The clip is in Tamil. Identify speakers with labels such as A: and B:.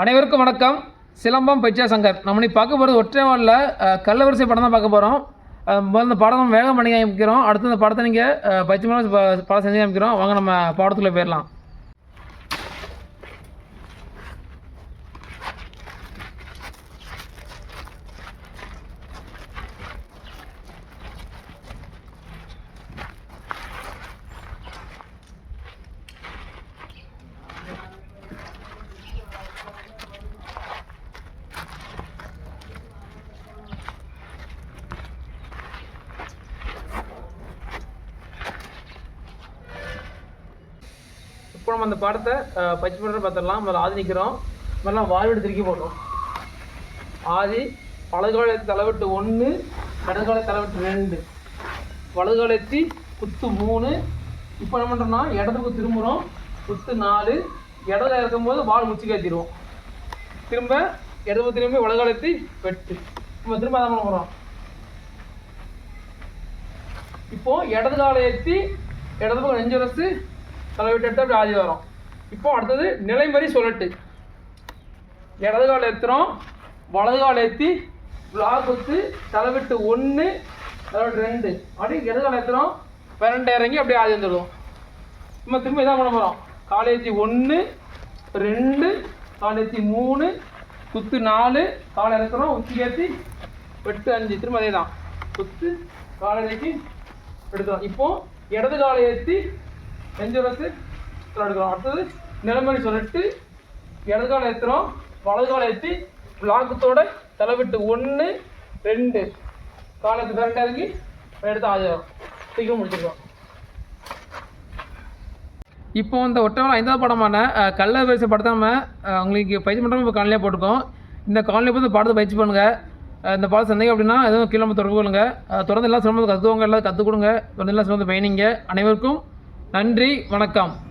A: அனைவருக்கும் வணக்கம். சிலம்பம் பைச்சா சங்கர். நம்ம இன்னைக்கு பார்க்க போகிறது ஒற்றை வாழில் கள்ளவரிசை படம் தான் பார்க்க போகிறோம் முதல்ல இந்த படம் நம்ம வேகம் பண்ணி காமிக்கிறோம். அடுத்து இந்த படத்தை நீங்கள் பயிற்சி மேலே படம் செஞ்சு காமிக்கிறோம். வாங்க நம்ம படத்துக்குள்ளே போயிடலாம். இப்போ நம்ம அந்த படத்தை பயிற்சி பண்ணுற பார்த்துடலாம் முதல்ல ஆதி நிற்கிறோம் முதல்ல வாழ்விடு திருக்கி போடுறோம் ஆதி வலதுகாலை தலைவிட்டு ஒன்று இடதுகாலை தலைவிட்டு ரெண்டு. வலதுகாலத்தி குத்து மூணு. இப்போ என்ன பண்ணுறோம்னா இடத்துக்கு திரும்புகிறோம் குத்து நாலு. இடத்துல இருக்கும்போது வால் முச்சு ஏற்றிடுவோம் திரும்ப இடது திரும்பி வலதுகாலத்தி வெட்டு. நம்ம திரும்ப அதான் பண்ண போகிறோம் இப்போ இடது காலை ஏற்றி இடது பக்கம் நெஞ்சு ரசு தலைவிட்டு எடுத்து அப்படி ஆதி வரும். இப்போ அடுத்தது நிலைமறி சொல்லட்டு இடது கால் ஏற்றுறோம் வலது கால் ஏற்றி பிளாக் குத்து தலைவிட்டு ஒன்று தலைவிட்டு ரெண்டு. அப்படி இடது கால் ஏற்றுறோம் பன்னெண்டு இறங்கி அப்படியே ஆதி வந்துடுவோம். நம்ம திரும்ப இதான் பண்ண போகிறோம் கால் ஏற்றி ஒன்று ரெண்டு கால் ஏற்றி மூணு குத்து நாலு காலை இறக்குறோம். உச்சி ஏற்றி வெட்டு அஞ்சு. திரும்ப அதே தான் குத்து காலை இறக்கி எடுக்கிறோம் இப்போ இடது காலை ஏற்றி நெஞ்சுரத்து எடுக்கிறோம் அடுத்தது நிலைமணி சொல்லிட்டு இடது காலம் ஏற்றுறோம் வலது காலை ஏற்றி லாக்கத்தோட தலைவிட்டு ஒன்று ரெண்டு. காலத்து கரெக்டாக இறங்கி எடுத்து ஆஜரம் சீக்கிரம் முடிச்சிருக்கோம். இப்போ இந்த ஒட்டவரம் ஐந்தாவது படமான கல்ல கள்ள படத்தை நம்ம உங்களுக்கு பயிற்சி பண்ணுறோம் இப்போ காலையிலே போட்டிருக்கோம். இந்த காலையில போய் இந்த பாடத்தை பயிற்சி பண்ணுங்கள் இந்த பாடம் சந்தேகம் அப்படின்னா எதுவும் கீழே நம்ம தொடர்பு கொள்ளுங்க. தொடர்ந்து எல்லாம் சிரமத்தை கற்றுக்கோங்க எல்லாம் கற்றுக் கொடுங்க. தொடர்ந்து எல்லாம் சிரமத்தை பயணிங்க. அனைவருக்கும் நன்றி வணக்கம்.